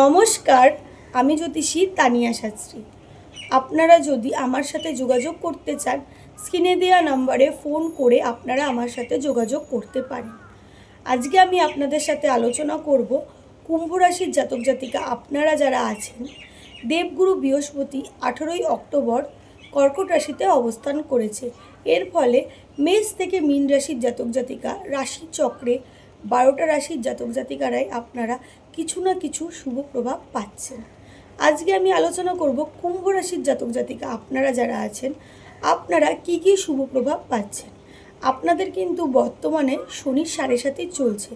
নমস্কার, আমি জ্যোতিষী তানিয়া শাস্ত্রী। আপনারা যদি আমার সাথে যোগাযোগ করতে চান, স্ক্রিনে দেওয়া নাম্বারে ফোন করে আপনারা আমার সাথে যোগাযোগ করতে পারেন। আজকে আমি আপনাদের সাথে আলোচনা করব, কুম্ভ রাশির জাতক জাতিকা আপনারা যারা আছেন, দেবগুরু বৃহস্পতি আঠেরোই অক্টোবর কর্কট রাশিতে অবস্থান করেছে। এর ফলে মেষ থেকে মীন রাশির জাতক জাতিকা রাশি চক্রে বারোটা রাশির জাতক জাতিকারাই আপনারা কিছু না কিছু শুভ প্রভাব পাচ্ছেন। আজকে আমি আলোচনা করব কুম্ভ রাশির জাতক জাতিকা আপনারা যারা আছেন, আপনারা কি কি শুভ প্রভাব পাচ্ছেন? আপনাদের কিন্তু বর্তমানে শনির সাড়ে সাথেই চলছে।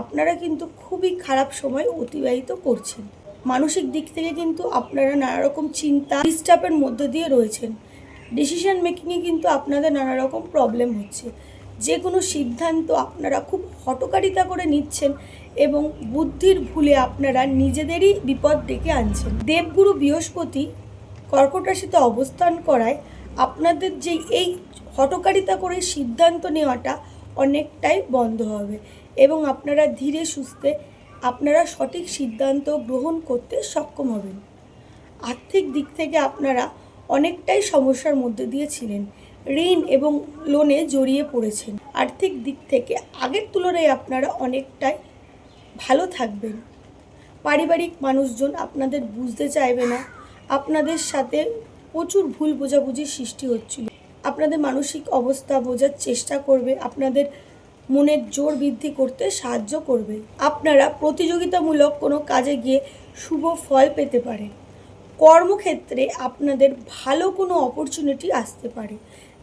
আপনারা কিন্তু খুবই খারাপ সময় অতিবাহিত করছেন। মানসিক দিক থেকে কিন্তু আপনারা নানা রকম চিন্তা ডিস্টার্বের মধ্যে দিয়ে রয়েছেন। ডিসিশন মেকিংয়ে কিন্তু আপনাদের নানা রকম প্রবলেম হচ্ছে। যে কোনো সিদ্ধান্ত আপনারা খুব হটকারিতা করে নিচ্ছেন এবং বুদ্ধির ভুলে আপনারা নিজেদেরই বিপদ ডেকে আনছেন। দেবগুরু বৃহস্পতি কর্কট রাশিতে অবস্থান করায় আপনাদের যে এই হটকারিতা করে সিদ্ধান্ত নেওয়াটা অনেকটাই বন্ধ হবে এবং আপনারা ধীরে সুস্থে আপনারা সঠিক সিদ্ধান্ত গ্রহণ করতে সক্ষম হবেন। আর্থিক দিক থেকে আপনারা অনেকটাই সমস্যার মধ্যে দিয়ে ছিলেন। ঋণ এবং লোনে জড়িয়ে পড়েছেন। আর্থিক দিক থেকে আগের তুলনায় আপনারা অনেকটাই ভালো থাকবেন। পারিবারিক মানুষজন আপনাদের বুঝতে চাইবে না। আপনাদের সাথে প্রচুর ভুল বোঝাবুঝির সৃষ্টি হচ্ছিল। আপনাদের মানসিক অবস্থা বোঝার চেষ্টা করবে। আপনাদের মনের জোর বৃদ্ধি করতে সাহায্য করবে। আপনারা প্রতিযোগিতামূলক কোনো কাজে গিয়ে শুভ ফল পেতে পারেন। কর্মক্ষেত্রে আপনাদের ভালো কোনো অপরচুনিটি আসতে পারে।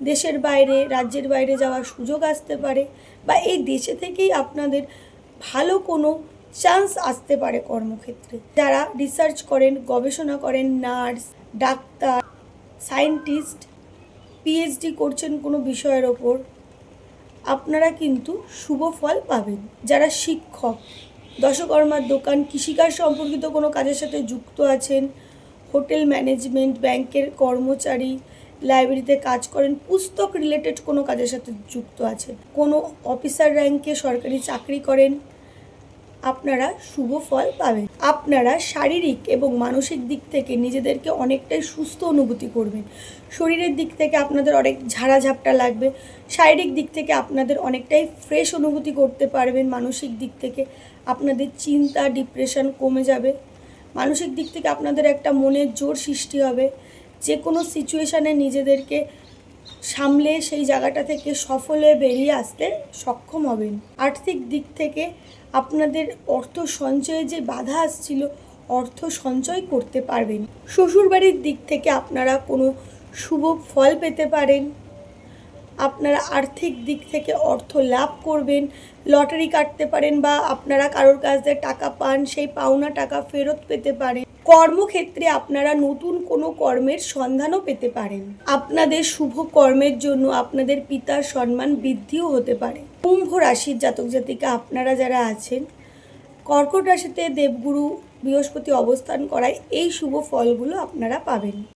দেশের বাইরে, রাজ্যের বাইরে যাওয়ার সুযোগ আসতে পারে বা এই দেশে থেকেই আপনাদের ভালো কোনো চান্স আসতে পারে কর্মক্ষেত্রে। যারা রিসার্চ করেন, গবেষণা করেন নার্স ডাক্তার সায়েন্টিস্ট পিএইচডি করছেন কোনো বিষয়ের ওপর, আপনারা কিন্তু শুভ ফল পাবেন। যারা শিক্ষক, দশকর্মার দোকান, কৃষিকাজ সম্পর্কিত কোনো কাজের সাথে যুক্ত আছেন, হোটেল ম্যানেজমেন্ট, ব্যাংকের কর্মচারী লাইব্রেরিতে কাজ করেন, পুস্তক রিলেটেড কোনো কাজের সাথে যুক্ত আছেন। কোনো অফিসার র্যাঙ্কে সরকারি চাকরি করেন, আপনারা শুভ ফল পাবেন। আপনারা শারীরিক এবং মানসিক দিক থেকে নিজেদেরকে অনেকটাই সুস্থ অনুভূতি করবেন। শরীরের দিক থেকে আপনাদের অনেক ঝাড়া ঝাপটা লাগবে, শারীরিক দিক থেকে আপনাদের অনেকটাই ফ্রেশ অনুভূতি করতে পারবেন, মানসিক দিক থেকে আপনাদের চিন্তা ডিপ্রেশন কমে যাবে। মানসিক দিক থেকে আপনাদের একটা মনের জোর সৃষ্টি হবে। যে কোনো সিচুয়েশানে নিজেদেরকে সামলে সেই জায়গাটা থেকে সফলে বেরিয়ে আসতে সক্ষম হবেন। আর্থিক দিক থেকে আপনাদের অর্থ সঞ্চয়ে যে বাধা আসছিল, অর্থ সঞ্চয় করতে পারবেন। শ্বশুরবাড়ির দিক থেকে আপনারা কোনো শুভ ফল পেতে পারেন। আপনারা আর্থিক দিক থেকে অর্থ লাভ করবেন, লটারি কাটতে পারেন বা আপনারা কারোর কাছ থেকে টাকা পান, সেই পাওনা টাকা ফেরত পেতে পারেন। কর্মক্ষেত্রে আপনারা নতুন কোনো কর্মের সন্ধানও পেতে পারেন। আপনাদের শুভ কর্মের জন্য আপনাদের পিতার সম্মান বৃদ্ধিও হতে পারে। কুম্ভ রাশির জাতক জাতিকা আপনারা যারা আছেন, কর্কট রাশিতে দেবগুরু বৃহস্পতি অবস্থান করায় এই শুভ ফলগুলো আপনারা পাবেন।